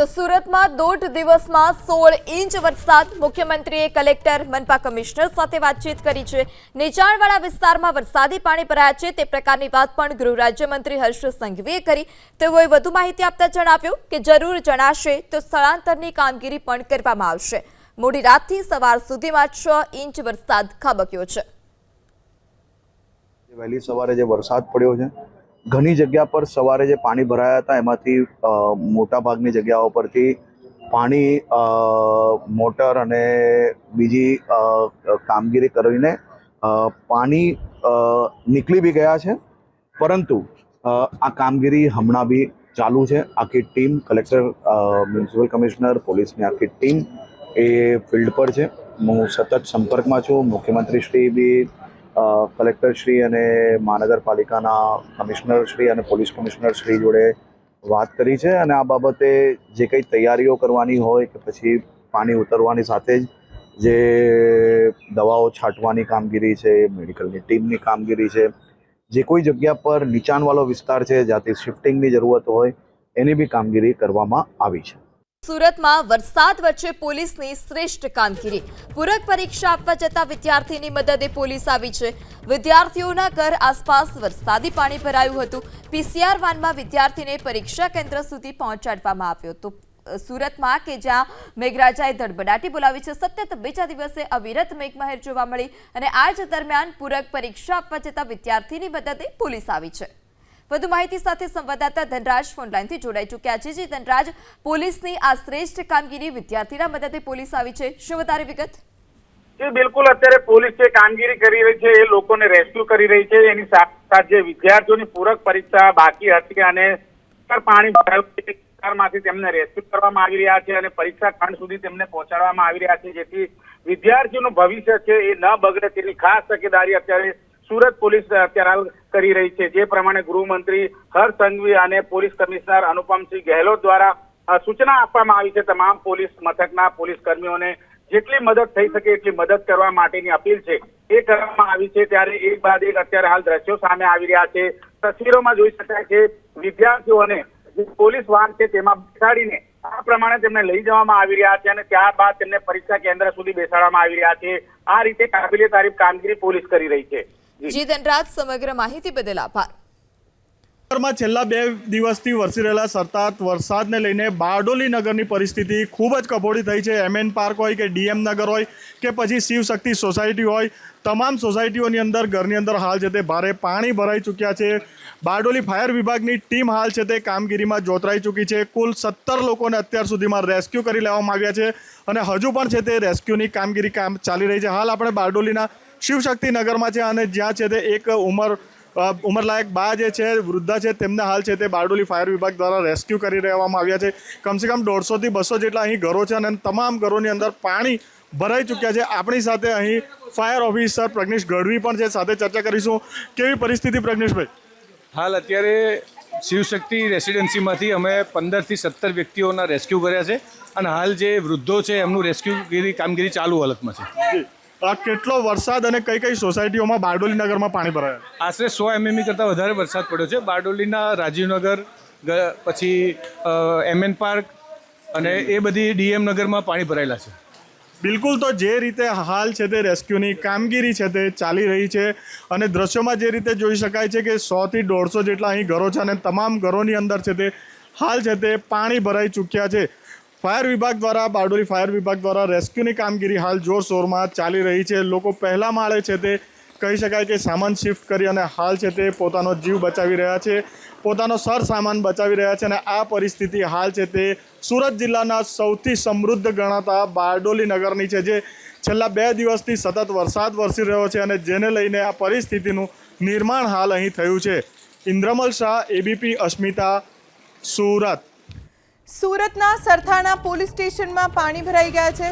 તો સુરતમાં દોઢ દિવસમાં સોળ ઇંચ વરસાદ મુખ્યમંત્રીએ કલેક્ટર, મનપા કમિશનર સાથે વાતચીત કરી છે. નીચાણવાળા વિસ્તારમાં વરસાદી પાણી ભરાયા છે. તે પ્રકારની વાત પણ ગૃહ રાજ્યમંત્રી હર્ષ સંઘવીએ કરી. તેઓએ વધુ માહિતી આપતા જણાવ્યું કે જરૂર જણાશે તો સ્થળાંતરની કામગીરી પણ કરવામાં આવશે. મોડી રાતથી સવાર સુધીમાં છ ઇંચ વરસાદ ખાબક્યો છે. વહેલી સવારે જે વરસાદ પડ્યો છે ઘણી જગ્યા પર સવારે જે પાણી ભરાયા હતા, એમાંથી મોટાભાગની મોટા ભાગની જગ્યાઓ પરથી પાણી મોટર અને બીજી કામગીરી કરીને પાણી નીકળી બી ગયા છે. પરંતુ આ કામગીરી હમણાં બી ચાલુ છે. આખી ટીમ, કલેક્ટર મ્યુનિસિપલ કમિશનર, પોલીસની આખી ટીમ એ ફિલ્ડ પર છે. હું સતત સંપર્કમાં છું. મુખ્યમંત્રી શ્રી બી કલેક્ટરશ્રી અને મહાનગરપાલિકાના કમિશનરશ્રી અને પોલીસ કમિશનરશ્રી જોડે વાત કરી છે અને આ બાબતે જે કંઈ તૈયારીઓ કરવાની હોય કે પછી પાણી ઉતરવાની સાથે જ જે દવાઓ છાંટવાની કામગીરી છે, મેડિકલની ટીમની કામગીરી છે, જે કોઈ જગ્યા પર નીચાણવાળો વિસ્તાર છે જ્યાંથી શિફ્ટિંગની જરૂરત હોય એની બી કામગીરી કરવામાં આવી છે. સુરતમાં વરસાદ વચ્ચે પોલીસની શ્રેષ્ઠ કામગીરી. પૂરક પરીક્ષા આપવા જતા વિદ્યાર્થીની મદદે પોલીસ આવી છે. વિદ્યાર્થીઓના ઘર આસપાસ વરસાદી પાણી ભરાયું હતું. પીસીઆર વાનમાં વિદ્યાર્થીને પરીક્ષા કેન્દ્ર સુધી પહોંચાડવામાં આવ્યો હતો. સુરતમાં કે જ્યાં મેઘરાજાએ ધડબડાટી બોલાવી છે, સતત બીજા દિવસે અવિરત મેઘમહેર જોવા મળી અને આ જ દરમિયાન પૂરક પરીક્ષા આપવા જતા વિદ્યાર્થીની મદદે પોલીસ આવી છે. વધુ માહિતી સાથે સંવાદદાતા ધનરાજ ફોનલાઈનથી જોડાઈ ચૂક્યા છે. જે ધનરાજ, પોલીસની આ શ્રેષ્ઠ કામગીરી વિદ્યાર્થીના મદદે પોલીસ આવી છે. શું વધારે વિગત? બિલકુલ. અત્યારે પોલીસ જે કામગીરી કરી રહી છે, એ લોકોને રેસ્ક્યુ કરી રહી છે. એની સાથે વિદ્યાર્થીઓની પૂરક પરીક્ષા બાકી હતી અને પાણી વિસ્તારમાંથી તેમને રેસ્ક્યુ કરવામાં આવી રહ્યા છે અને પરીક્ષા ખંડ સુધી તેમને પહોંચાડવામાં આવી રહ્યા છે. જેથી વિદ્યાર્થીઓનું ભવિષ્ય છે, એ ન બગડે તેની ખાસ તકેદારી અત્યારે સુરત પોલીસ અત્યારે હાલ કરી રહી છે. જે પ્રમાણે ગૃહમંત્રી હર્ષ સંઘવી અને પોલીસ કમિશનર અનુપમસિંહ ગહેલોત દ્વારા સૂચના આપવામાં આવી છે. તમામ પોલીસ મથકના પોલીસ કર્મીઓને જેટલી મદદ થઈ શકે એટલી મદદ કરવા માટેની અપીલ છે. એ કરવામાં આવી છે. ત્યારે એક બાદ એક અત્યારે હાલ દ્રશ્યો સામે આવી રહ્યા છે. તસવીરોમાં જોઈ શકાય છે, વિદ્યાર્થીઓને પોલીસ વાહન છે તેમાં બેસાડીને આ પ્રમાણે તેમને લઈ જવામાં આવી રહ્યા છે અને ત્યારબાદ તેમને પરીક્ષા કેન્દ્ર સુધી બેસાડવામાં આવી રહ્યા છે. આ રીતે કાબિલે તારીફ કામગીરી પોલીસ કરી રહી છે. જી. ધનરાજ સમગ્ર માહિતી બદલ આભાર. માં છેલ્લા બે દિવસથી વરસી રહેલા સતત વરસાદને લઈને બારડોલી નગરની પરિસ્થિતિ ખૂબ જ કફોડી થઈ છે. એમએન પાર્ક હોય કે ડીએમ નગર હોય કે પછી શિવશક્તિ સોસાયટી હોય તમામ સોસાયટીઓની અંદર ઘરની અંદર હાલ છે તે ભારે પાણી ભરાઈ ચૂક્યા છે. બારડોલી ફાયર વિભાગની ટીમ હાલ છે તે કામગીરીમાં જોતરાઈ ચૂકી છે. કુલ સત્તર લોકોને અત્યાર સુધીમાં રેસ્ક્યુ કરી લેવામાં આવ્યા છે અને હજુ પણ છે તે રેસ્ક્યુની કામગીરી કામ ચાલી રહી છે. હાલ આપણે બારડોલીના શિવશક્તિ નગરમાં છે અને જ્યાં છે તે એક ઉંમર ઉંમરલાયક બા જે છે વૃદ્ધા છે તેમને હાલ છે તે બારડોલી ફાયર વિભાગ દ્વારા રેસ્ક્યુ કરી રહેવામાં આવ્યા છે. કમસે કમ દોઢસોથી બસો જેટલા અહીં ઘરો છે અને તમામ ઘરોની અંદર પાણી ભરાઈ ચૂક્યા છે. આપણી સાથે અહીં ફાયર ઓફિસર પ્રજ્ઞેશ ગઢવી પણ છે. સાથે ચર્ચા કરીશું. કેવી પરિસ્થિતિ પ્રજ્ઞેશભાઈ? હાલ અત્યારે શિવશક્તિ રેસિડેન્સીમાંથી અમે પંદરથી સત્તર વ્યક્તિઓના રેસ્ક્યુ કર્યા છે અને હાલ જે વૃદ્ધો છે એમનું રેસ્ક્યુ કામગીરી ચાલુ હાલતમાં છે. કેટલો વરસાદ અને કઈ કઈ સોસાયટીઓમાં બારડોલી નગરમાં પાણી ભરાયા? આશરે સો એમએમઈ કરતાં વધારે વરસાદ પડ્યો છે. બારડોલીના રાજીવનગર ગ- પછી એમએન પાર્ક અને એ બધી ડીએમ નગરમાં પાણી ભરાયેલા છે. બિલકુલ તો જે રીતે હાલ છે તે રેસ્ક્યુની કામગીરી છે તે ચાલી રહી છે અને દ્રશ્યોમાં જે રીતે જોઈ શકાય છે કે સોથી દોઢસો જેટલા અહીં ઘરો છે અને તમામ ઘરોની અંદર છે તે હાલ છે તે પાણી ભરાઈ ચૂક્યા છે. ફાયર વિભાગ દ્વારા, બારડોલી ફાયર વિભાગ દ્વારા રેસ્ક્યુની કામગીરી હાલ જોરશોરમાં ચાલી રહી છે. લોકો પહેલા માળે છે તે કહી શકાય કે સામાન શિફ્ટ કરી અને હાલ છે તે પોતાનો જીવ બચાવી રહ્યા છે. પોતાનો સર સામાન બચાવી રહ્યા છે અને આ પરિસ્થિતિ હાલ છે તે સુરત જિલ્લાના સૌથી સમૃદ્ધ ગણાતા બારડોલી નગરની છે, જે છેલ્લા બે દિવસથી સતત વરસાદ વરસી રહ્યો છે અને જેને લઈને આ પરિસ્થિતિનું નિર્માણ હાલ અહીં થયું છે. ઇન્દ્રમલ શાહ, એબીપી, અસ્મિતા, સુરત. સુરતના સરથાણા પોલીસ સ્ટેશનમાં પાણી ભરાઈ ગયા છે.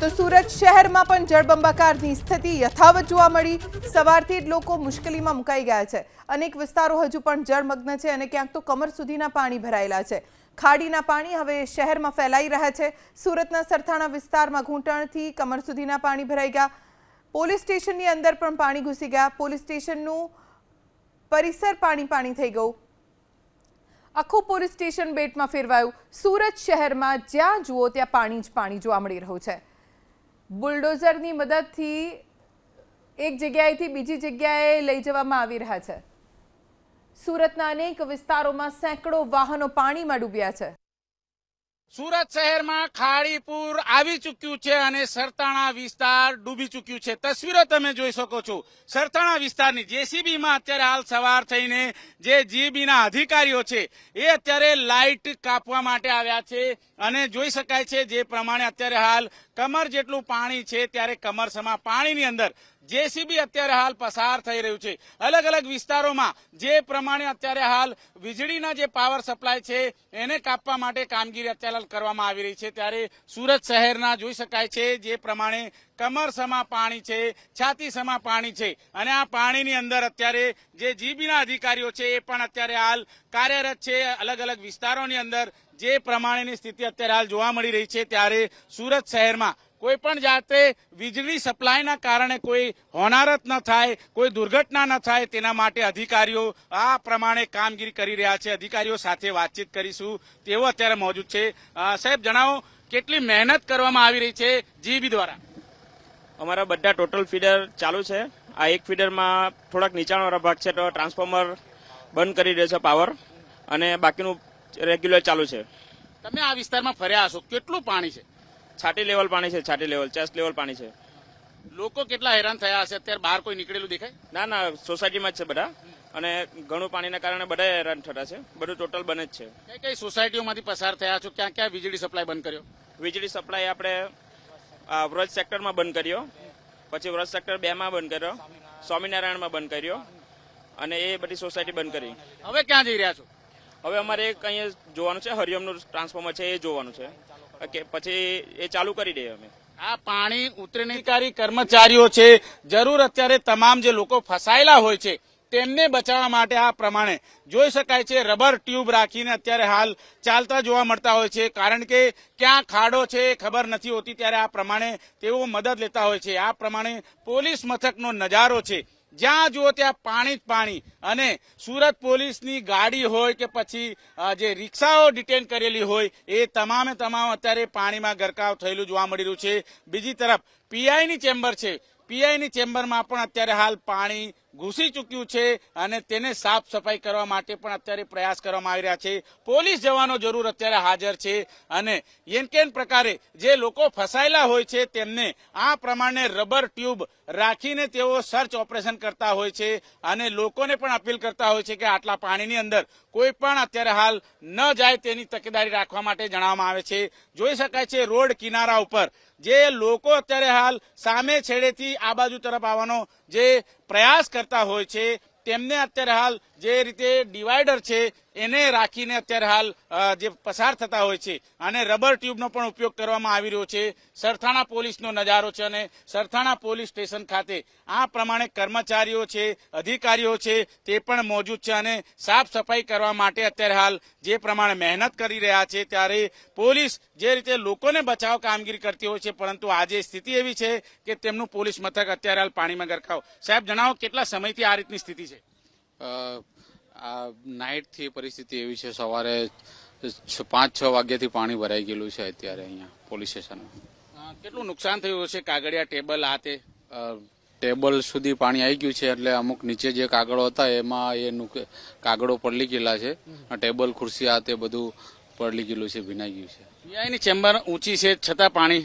તો સુરત શહેરમાં પણ જળબંબાકારની સ્થિતિ યથાવત જોવા મળી. સવારથી જ લોકો મુશ્કેલીમાં મુકાઈ ગયા છે. અનેક વિસ્તારો હજુ પણ જળમગ્ન છે અને ક્યાંક તો કમર સુધીના પાણી ભરાયેલા છે. ખાડીના પાણી હવે શહેરમાં ફેલાઈ રહ્યા છે. સુરતના સરથાણા વિસ્તારમાં ઘૂંટણથી કમર સુધીના પાણી ભરાઈ ગયા. પોલીસ સ્ટેશનની અંદર પણ પાણી ઘૂસી ગયા. પોલીસ સ્ટેશનનું પરિસર પાણી પાણી થઈ ગયું. આખું પોલીસ સ્ટેશન બેટમાં ફેરવાયું. સુરત શહેરમાં જ્યાં જુઓ ત્યાં પાણી જ પાણી જોવા મળી રહ્યું છે. બુલડોઝરની મદદથી એક જગ્યાએથી બીજી જગ્યાએ લઈ જવામાં આવી રહ્યા છે. સુરતના અનેક વિસ્તારોમાં સેંકડો વાહનો પાણીમાં ડૂબ્યા છે. સુરત શહેરમાં ખાડીપુર આવી ચૂક્યું છે અને સરતાણા વિસ્તાર ડૂબી ચૂક્યું છે. તસવીરો તમે જોઈ શકો છો. સરતાણા વિસ્તારની જેસીબીમાં અત્યારે હાલ સવાર થઈને જે જીબીના અધિકારીઓ છે, એ અત્યારે લાઇટ કાપવા માટે આવ્યા છે અને જોઈ શકાય છે, જે પ્રમાણે અત્યારે હાલ કમર જેટલું પાણી છે, ત્યારે કમરસમાં પાણીની અંદર જેસીબી અત્યારે હાલ પસાર થઈ રહ્યું છે. અલગ અલગ વિસ્તારોમાં જે પ્રમાણે અત્યારે હાલ વીજળીના જે પાવર સપ્લાય છે, એને કાપવા માટે કામગીરી અત્યારે હાલ કરવામાં આવી રહી છે. ત્યારે સુરત શહેરના જોઈ શકાય છે, જે પ્રમાણે કમરસમાં પાણી છે છાતીસમાં પાણી છે. અને આ પાણીની અંદર અત્યારે જે જીબીના અધિકારીઓ છે, એ પણ અત્યારે હાલ કાર્યરત છે. અલગ અલગ વિસ્તારોની અંદર જે પ્રમાણેની સ્થિતિ અત્યારે હાલ જોવા મળી રહી છે, ત્યારે સુરત શહેરમાં કોઈ પણ જાતે વીજળી સપ્લાયના કારણે કોઈ હોનારત ન થાય કોઈ દુર્ઘટના ન થાય તેના માટે અધિકારીઓ આ પ્રમાણે કામગીરી કરી રહ્યા છે. અધિકારીઓ સાથે વાતચીત કરીશું. તેવો અત્યારે મોજૂદ છે. સાહેબ જણાવો કેટલી મહેનત કરવામાં આવી રહી છે જીબી દ્વારા? અમારા બધા ટોટલ ફીડર ચાલુ છે. આ એક ફીડરમાં થોડાક નીચાણવાળા ભાગ છે તો ટ્રાન્સફોર્મર બંધ કરી દે છે પાવર અને બાકીનું રેગ્યુલર ચાલુ છે. તમે આ વિસ્તારમાં ફર્યા હશો. કેટલું પાણી છે? છાટી લેવલ પાણી છે છાટી લેવલ ચેસ્ટ લેવલ પાણી છે. લોકો કેટલા હેરાન થયા હશે? અત્યારે બહાર કોઈ નીકળેલું દેખાય? ના ના સોસાયટીમાં જ છે બધા. અને ઘણું પાણીના કારણે બધા હેરાન થતા છે. બધું ટોટલ બને જ છે. કઈ કઈ સોસાયટીઓમાંથી પસાર થયા છો? ક્યાં ક્યાં વીજળી સપ્લાય બંધ કર્યો? વીજળી સપ્લાય આપણે વ્રજ સેક્ટરમાં બંધ કર્યો. પછી વ્રજ સેક્ટર બેમાં બંધ કર્યો. સ્વામિનારાયણમાં બંધ કર્યો. અને એ બધી સોસાયટી બંધ કરી. હવે ક્યાં જઈ રહ્યા છો? હવે અમારે એક અહીંયા જોવાનું છે હરિયમનું ટ્રાન્સફોર્મર છે એ જોવાનું છે. ઓકે પછી એ ચાલુ કરી દઈએ અમે. આ પાણી ઉતરીને કર્મચારીઓ છે, જરૂર અત્યારે તમામ જે લોકો ફસાયેલા હોય છે, તેમને બચાવવા માટે આ પ્રમાણે જોઈ શકાય છે, રબર ટ્યુબ રાખીને અત્યારે હાલ ચાલતા જોવા મળતા હોય છે, કારણ કે ક્યાં ખાડો છે ખબર નથી હોતી, ત્યારે આ પ્રમાણે તેઓ મદદ લેતા હોય છે. આ પ્રમાણે પોલીસ મથકનો નજારો છે. જ્યાં જુઓ ત્યાં પાણી જ પાણી. અને સુરત પોલીસની ગાડી હોય કે પછી જે રિક્ષાઓ ડિટેન કરેલી હોય, એ તમામે તમામ અત્યારે પાણીમાં ગરકાવ થયેલું જોવા મળી રહ્યું છે. બીજી તરફ, પીઆઈની ચેમ્બર છે. પીઆઈની ચેમ્બરમાં પણ અત્યારે હાલ પાણી ઘૂસી ચૂક્યું છે અને તેને સાફ સફાઈ કરવા માટે પણ અત્યારે પ્રયાસ કરવામાં આવી રહ્યા છે. પોલીસ જવાનો જરૂર અત્યારે હાજર છે અને યેનકેન પ્રકારે જે લોકો ફસાયેલા હોય છે તેમને આ પ્રમાણે રબર ટ્યુબ રાખીને તેઓ સર્ચ ઓપરેશન કરતા હોય છે અને લોકોને પણ અપીલ કરતા હોય છે કે આટલા પાણીની અંદર કોઈ પણ અત્યારે હાલ ન જાય તેની તકેદારી રાખવા માટે જણાવવામાં આવે છે. જોઈ શકાય છે રોડ કિનારા ઉપર જે લોકો અત્યારે હાલ સામે છેડેથી આ બાજુ તરફ આવવાનો જે પ્રયાસ કરતા હોય છે તેમને અત્યારે હાલ જે રીતે ડિવાઈડર છે, એને રાખીને અત્યારે હાલ જે પસાર થતા હોય છે. અને રબર ટ્યુબનો પણ ઉપયોગ કરવામાં આવી રહ્યો છે. સરથાણા પોલીસનો નજારો છે અને સરથાણા પોલીસ સ્ટેશન ખાતે આ પ્રમાણે કર્મચારીઓ છે, અધિકારીઓ છે, તે પણ મોજૂદ છે અને સાફ સફાઈ કરવા માટે અત્યારે હાલ જે પ્રમાણે મહેનત કરી રહ્યા છે, ત્યારે પોલીસ જે રીતે લોકોને બચાવ કામગીરી કરતી હોય છે, પરંતુ આજે સ્થિતિ એવી છે કે તેમનું પોલીસ મથક અત્યારે હાલ પાણીમાં ગરકાવ. સાહેબ, જણાવો કેટલા સમયથી આ રીતની સ્થિતિ છે? આ નાઇટથી પરિસ્થિતિ એવી છે સવારે પાંચ છ વાગ્યાથી પાણી ભરાઈ ગયેલું છે અત્યારે અહીંયા પોલીસ સ્ટેશનમાં કેટલું નુકસાન થયું છે કાગળિયા ટેબલ આ તે? ટેબલ સુધી પાણી આવી ગયું છે એટલે અમુક નીચે જે કાગળો હતા એમાં એ નુક- કાગળો પડલી ગયેલા છે. ટેબલ ખુરશી આ તે બધું પડલી ગયેલું છે ભીનાઈ ગયું છે. પીઆઈની ચેમ્બર ઊંચી છે છતાં પાણી?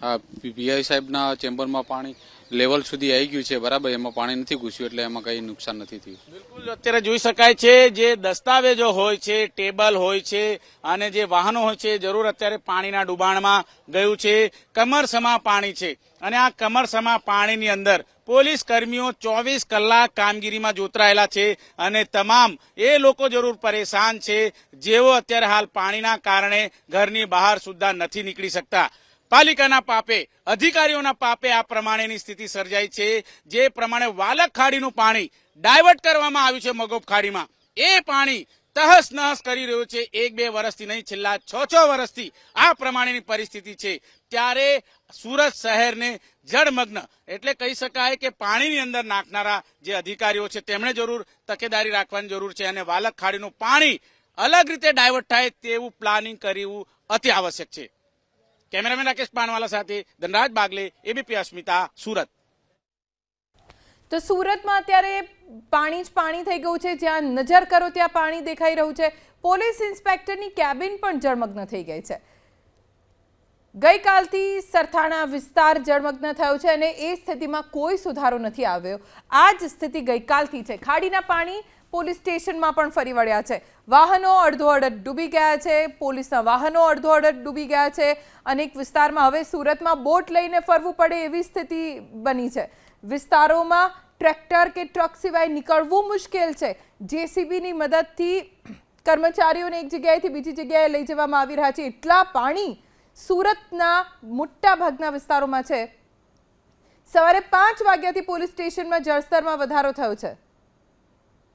હા પીઆઈ સાહેબના ચેમ્બરમાં પાણી લેવલ સુધી આવી ગયું છે, બરાબર? એમાં પાણી નથી ઘૂસ્યું, એટલે એમાં કઈ નુકસાન નથી થયું. બિલકુલ, અત્યારે જોઈ શકાય છે, જે દસ્તાવેજો હોય છે, ટેબલ હોય છે, અને જે વાહનો હોય છે જરૂર અત્યારે પાણીના ડુબાણમાં ગયું છે. કમરસમાં પાણી છે. અને આ કમરસમાં પાણીની અંદર પોલીસ કર્મીઓ ચોવીસ કલાક કામગીરીમાં જોતરાયેલા છે અને તમામ એ લોકો જરૂર પરેશાન છે, જેઓ અત્યારે હાલ પાણીના કારણે ઘરની બહાર સુદ્ધા નથી નીકળી શકતા. પાલિકાના પાપે, અધિકારીઓના પાપે આ પ્રમાણેની સ્થિતિ સર્જાઈ છે. જે પ્રમાણે વાલક ખાડીનું પાણી ડાયવર્ટ કરવામાં આવ્યું છે મગોબ ખાડીમાં. એ પાણી તહસ નહસ કરી રહ્યું છે. એક બે વર્ષથી નહીં, છેલ્લા છ છ વર્ષથી આ પ્રમાણેની પરિસ્થિતિ છે. ત્યારે સુરત શહેરને જળમગ્ન, એટલે કહી શકાય કે પાણીની અંદર નાખનારા જે અધિકારીઓ છે, તેમણે જરૂર તકેદારી રાખવાની જરૂર છે અને વાલક ખાડીનું પાણી અલગ રીતે ડાયવર્ટ થાય તેવું પ્લાનિંગ કરવું અતિ આવશ્યક છે. કેમેરામેન રાકેશ પાનવાલા સાથે ધનરાજ બાગલે એબીપી અસ્મિતા, સુરત. તો સુરતમાં અત્યારે પાણી જ પાણી થઈ ગયું છે. જ્યાં નજર કરો ત્યાં પાણી દેખાઈ રહ્યું છે. પોલીસ ઇન્સ્પેક્ટરની કેબિન પણ જળમગ્ન થઈ ગઈ છે. ગઈકાલથી સરથાણા વિસ્તાર જળમગ્ન થયો છે અને એ સ્થિતિમાં કોઈ સુધારો નથી આવ્યો. આ જ સ્થિતિ ગઈકાલથી છે. ખાડીના પાણી પોલીસ સ્ટેશનમાં પણ ફરી વળ્યા છે. વાહનો અડધો અડધ ડૂબી ગયા છે. પોલીસના વાહનો અડધો અડધ ડૂબી ગયા છે. અનેક વિસ્તારમાં હવે સુરતમાં બોટ લઈને ફરવું પડે એવી સ્થિતિ બની છે. વિસ્તારોમાં ટ્રેક્ટર કે ટ્રક સિવાય નીકળવું મુશ્કેલ છે. જેસીબીની મદદથી કર્મચારીઓને એક જગ્યાએથી બીજી જગ્યાએ લઈ જવામાં આવી રહ્યા છે. એટલા પાણી સુરતના મોટા ભાગના વિસ્તારોમાં છે. સવારે પાંચ વાગ્યાથી પોલીસ સ્ટેશનમાં જળસ્તરમાં વધારો થયો છે.